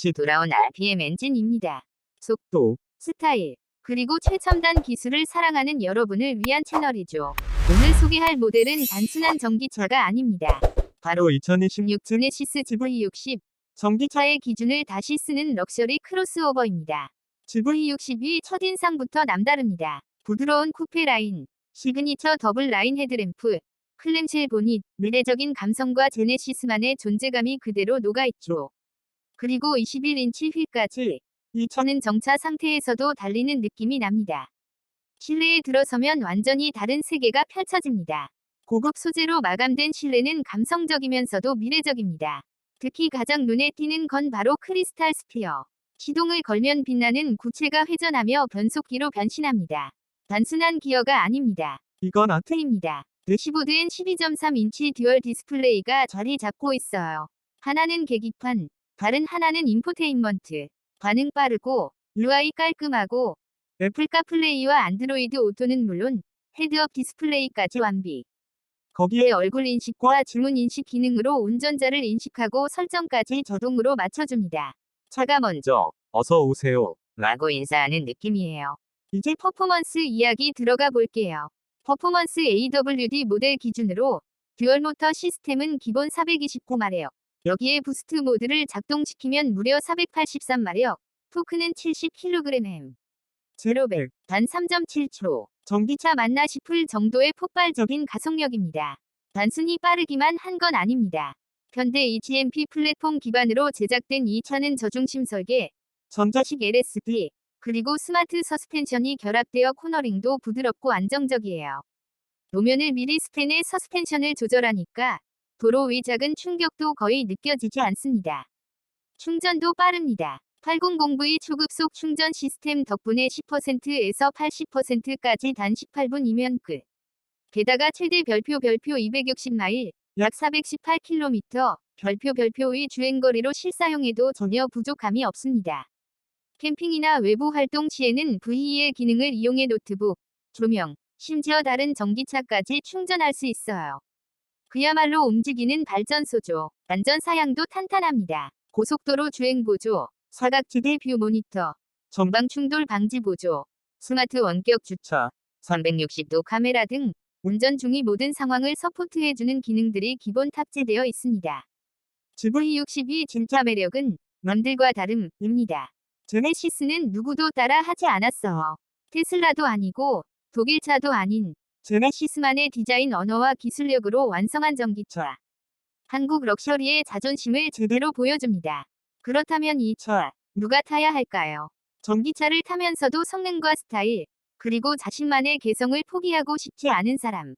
다시 돌아온 RPM 엔진입니다. 속도, 스타일, 그리고 최첨단 기술을 사랑하는 여러분을 위한 채널이죠. 오늘 소개할 모델은 단순한 전기차가 아닙니다. 바로 2026 제네시스 GV60, 전기차 차의 기준을 다시 쓰는 럭셔리 크로스오버입니다. GV60이 첫인상부터 남다릅니다. 부드러운 쿠페 라인, 시그니처 더블 라인 헤드램프, 클램쉘 보닛, 미래적인 감성과 제네시스만의 존재감이 그대로 녹아있죠. 그리고 21인치 휠까지 이 차, 차는 정차 상태에서도 달리는 느낌이 납니다. 실내에 들어서면 완전히 다른 세계가 펼쳐집니다. 고급 소재로 마감된 실내는 감성적이면서도 미래적입니다. 특히 가장 눈에 띄는 건 바로 크리스탈 스피어. 시동을 걸면 빛나는 구체가 회전하며 변속기로 변신합니다. 단순한 기어가 아닙니다. 이건 아트 트입니다. 대시보드엔 12.3인치 듀얼 디스플레이가 자리 잡고 있어요. 하나는 계기판, 다른 하나는 인포테인먼트. 반응 빠르고 UI 깔끔하고 애플 카 플레이와 안드로이드 오토는 물론 헤드업 디스플레이까지 완비. 거기에 내 얼굴 인식과 주문 인식 기능으로 운전자를 인식하고 설정까지 자동으로 맞춰줍니다. 차가 먼저 어서 오세요. 라고 인사하는 느낌이에요. 이제 퍼포먼스 이야기 들어가 볼게요. 퍼포먼스 AWD 모델 기준으로 듀얼 모터 시스템은 기본 429마력. 여기에 부스트 모드를 작동시키면 무려 483마력. 토크는 70kgm. 제로백 단 3.7초. 전기차 맞나 싶을 정도의 폭발적인 가속력입니다. 단순히 빠르기만 한 건 아닙니다. 현대 HMP 플랫폼 기반으로 제작된 이 차는 저중심 설계, 전자식 식 LSD, 그리고 스마트 서스펜션이 결합되어 코너링도 부드럽고 안정적이에요. 노면을 미리 스팬해 서스펜션을 조절하니까 도로 위 작은 충격도 거의 느껴지지 않습니다. 충전도 빠릅니다. 800V 초급속 충전 시스템 덕분에 10%에서 80%까지 단 18분이면 끝. 게다가 최대 별표 별표 260마일, 약 418km, 별표 별표의 주행거리로 실사용해도 전혀 부족함이 없습니다. 캠핑이나 외부 활동 시에는 VE의 기능을 이용해 노트북, 조명, 심지어 다른 전기차까지 충전할 수 있어요. 그야말로 움직이는 발전소죠. 안전 사양도 탄탄합니다. 고속도로 주행 보조, 사각지대 뷰 모니터, 전방 충돌 방지 보조, 스마트 원격 주차, 360도 카메라 등 운전 중의 모든 상황을 서포트해주는 기능들이 기본 탑재되어 있습니다. GV60이 진짜 매력은 남들과 다름입니다. 제네시스는 누구도 따라 하지 않았어요. 테슬라도 아니고 독일차도 아닌 제네시스만의 디자인 언어와 기술력으로 완성한 전기차. 한국 럭셔리의 자존심을 제대로 보여줍니다. 그렇다면 이 차 누가 타야 할까요? 전기차를 타면서도 성능과 스타일, 그리고 자신만의 개성을 포기하고 싶지 않은 사람.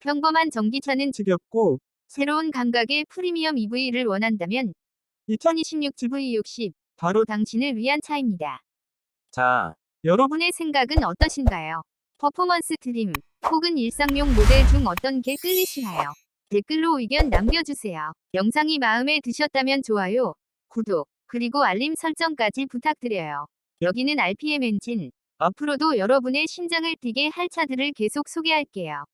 평범한 전기차는 지겹고 새로운 감각의 프리미엄 EV를 원한다면 2026 GV60 바로 당신을 위한 차입니다. 자, 여러분 여러분의 생각은 어떠신가요? 퍼포먼스 트림 혹은 일상용 모델 중 어떤 게 끌리시나요? 댓글로 의견 남겨주세요. 영상이 마음에 드셨다면 좋아요, 구독, 그리고 알림 설정까지 부탁드려요. 여기는 RPM 엔진. 앞으로도 여러분의 심장을 뛰게 할 차들을 계속 소개할게요.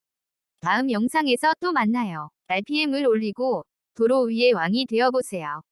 다음 영상에서 또 만나요. RPM을 올리고 도로 위의 왕이 되어보세요.